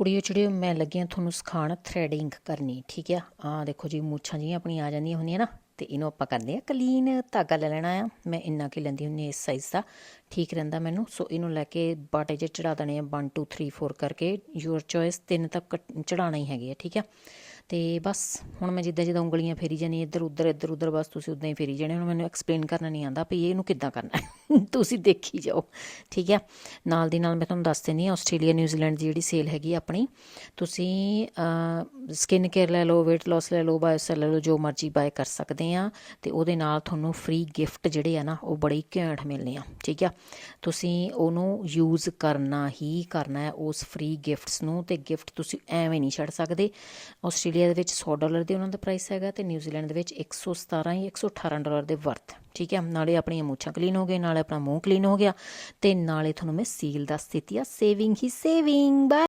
ਕੁੜੀਓ ਚਿੜੀਓ, ਮੈਂ ਲੱਗਿਆ ਤੁਹਾਨੂੰ ਸਿਖਾਉਣ ਥ੍ਰੈਡਿੰਗ ਕਰਨੀ, ਠੀਕ ਆ? ਆ ਦੇਖੋ ਜੀ, ਮੂਛਾਂ ਜੀਆਂ ਆਪਣੀਆਂ ਆ ਜਾਂਦੀਆਂ ਹੁੰਦੀਆਂ ਨਾ, ਤੇ ਇਹਨੂੰ ਆਪਾਂ ਕਰਦੇ ਆ ਕਲੀਨ ਧਾਗਾ ਲੈ ਲੈਣਾ ਆ। ਮੈਂ ਇੰਨਾ ਕੀ ਲੈਂਦੀ ਹੁੰਦੀ ਇਸ ਸਾਈਜ਼ ਦਾ, ਠੀਕ ਰਹਿੰਦਾ ਮੈਨੂੰ। ਸੋ ਇਹਨੂੰ ਲੈ ਕੇ ਬਾਟੇ 'ਚ ਚੜਾ ਦੇਣੇ ਆ 1 2 3 4 ਕਰਕੇ ਯੂਰ ਚੋਇਸ ਤਿੰਨ ਤੱਕ ਚੜਾਣਾ ਹੀ ਹੈਗੇ ਆ, ਠੀਕ ਆ? ਤੇ ਬਸ, ਹੁਣ ਮੈਂ ਜਿੱਦਾਂ ਜਿੱਦਾਂ ਉਂਗਲੀਆਂ ਫੇਰੀ ਜਾਣੀ ਇੱਧਰ, ਉੱਧਰ ਇੱਧਰ, ਉੱਧਰ, ਬਸ ਤੁਸੀਂ ਉਦਾਂ ਹੀ ਫੇਰੀ ਜਾਣੇ ਹੁਣ ਮੈਨੂੰ ਐਕਸਪਲੇਨ ਕਰਨਾ ਨਹੀਂ ਆਉਂਦਾ ਵੀ ਇਹਨੂੰ ਕਿੱਦਾਂ ਕਰਨਾ ਤੁਸੀਂ ਦੇਖੀ ਜਾਓ। ਠੀਕ ਹੈ? ਨਾਲ ਦੀ ਨਾਲ ਮੈਂ ਤੁਹਾਨੂੰ ਦੱਸ ਦਿੰਦੀ ਹਾਂ, ਆਸਟ੍ਰੇਲੀਆ ਨਿਊਜ਼ੀਲੈਂਡ ਦੀ ਜਿਹੜੀ ਸੇਲ ਹੈਗੀ ਆਪਣੀ, ਤੁਸੀਂ ਸਕਿਨ ਕੇਅਰ ਲੈ ਲਓ, weight loss ਲੈ ਲਓ ਬਾਇਓਸੈਲ ਲੈ ਲਓ, ਜੋ ਮਰਜ਼ੀ ਬਾਏ ਕਰ ਸਕਦੇ ਆ ਤੇ ਉਹਦੇ ਨਾਲ ਤੁਹਾਨੂੰ ਫ੍ਰੀ ਗਿਫਟ ਜਿਹੜੇ ਆ ਨਾ, ਉਹ ਬੜੇ ਹੀ ਘੈਂਟ ਮਿਲਨੇ ਆ। ਠੀਕ ਆ? ਤੁਸੀਂ ਉਹਨੂੰ ਯੂਜ਼ ਕਰਨਾ ਹੀ ਕਰਨਾ ਹੈ, ਉਸ ਫ੍ਰੀ ਗਿਫਟਸ ਨੂੰ। ਤੇ ਗਿਫਟ ਤੁਸੀਂ ਐਵੇਂ ਨਹੀਂ ਛੱਡ ਸਕਦੇ। ਆਸਟ੍ਰੇਲੀਆ ਦੇ ਵਿੱਚ 100 ਡਾਲਰ ਦੀ ਉਹਨਾਂ ਦਾ ਪ੍ਰਾਈਸ ਹੈਗਾ ਤੇ ਨਿਊਜ਼ੀਲੈਂਡ ਦੇ ਵਿੱਚ 117 ਜਾਂ 118 ਡਾਲਰ ਦੇ ਵਰਤ ਠੀਕ ਹੈ? ਨਾਲੇ ਆਪਣੀਆਂ ਮੁੱਛਾਂ ਕਲੀਨ ਹੋ ਗਏ, ਨਾਲੇ ਆਪਣਾ ਮੂੰਹ ਕਲੀਨ ਹੋ ਗਿਆ ਤੇ ਨਾਲੇ ਤੁਹਾਨੂੰ ਮੈਂ ਸੀਲ ਦੱਸ ਦਿੱਤੀ ਆ ਸੇਵਿੰਗ ਹੀ ਸੇਵਿੰਗ